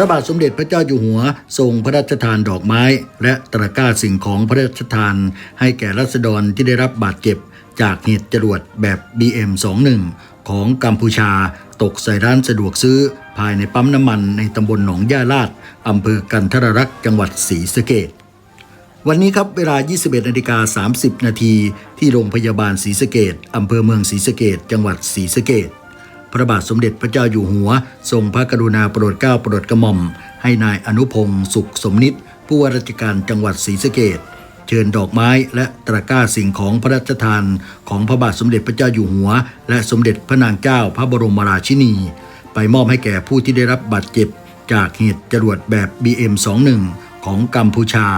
ระบาทสมเด็จพระเจ้าอยู่หัวทรงพระราชทานดอกไม้ และตะกร้าสิ่งของพระราชทาน ให้แก่รัษฎรที่ได้รับบาดเจ็บ จากเหตุจรวดแบบ BM21 ของกัมพูชา ตกใส่ร้านสะดวกซื้อ ภายในปั๊มน้ำมันในตำบลหนองย่าลาดอำเภอกันทรรักษ์จังหวัดศรีสะเกษวันนี้ครับเวลา 21นาฬิกา30 นาทีที่โรงพยาบาลศรีสะเกดอำเภอเมืองศรีสะเกดจังหวัดศรีสะเกด พระบาทสมเด็จพระเจ้าอยู่หัว ทรงพระกรุณาโปรดเกล้าโปรดกระหม่อม ให้นายอนุพงศ์สุขสมนิตผู้ว่าราชการจังหวัดศรีสะเกดเชิญดอกไม้และตะกร้าสิ่งของพระราชทานของพระบาทสมเด็จพระเจ้าอยู่หัว และสมเด็จพระนางเจ้าพระบรมราชินี ไปมอบให้แก่ผู้ที่ได้รับบาดเจ็บ จากเหตุจรวดแบบ BM21 ของกัมพูชา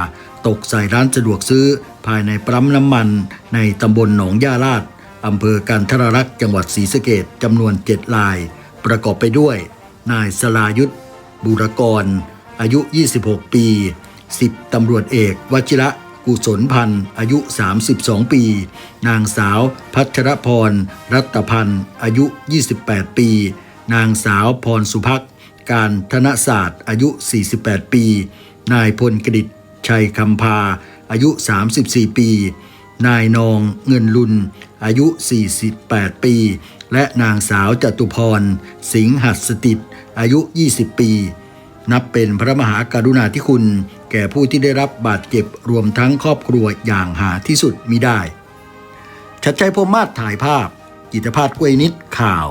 ตกใส่ร้านสะดวกซื้อภายในปั๊มน้ำมันในตำบลหนองย่าลาด อำเภอกันทรรักษ์จังหวัดศรีสะเกดจำนวนเจ็ดลาย ประกอบไปด้วย นายสลายุทธบุรกร อายุ 26 ปี 10ตำรวจเอกวชิระกุศลพันธ์อายุ 32 ปี นางสาว พัชรพร รัตพันธ์อายุ 28 ปี นางสาวพรสุภักการธนศาสตร์ อายุ 48 ปี นายพลกฤษชัยคำพา อายุ 34 ปี นายนองเงินลุน อายุ 48 ปี และนางสาวจตุพร สิงห์หัสติตอายุ 20 ปี นับเป็นพระมหากรุณาธิคุณ แก่ผู้ที่ได้รับบาดเจ็บรวมทั้งครอบครัวอย่างหาที่สุดมิได้ ชัดชัยพรมมาศถ่ายภาพ กิตภาพกวยนิดข่าว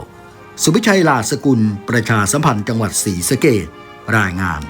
สุพิชัยลาสกุล ประชาสัมพันธ์จังหวัดศรีสะเกดรายงาน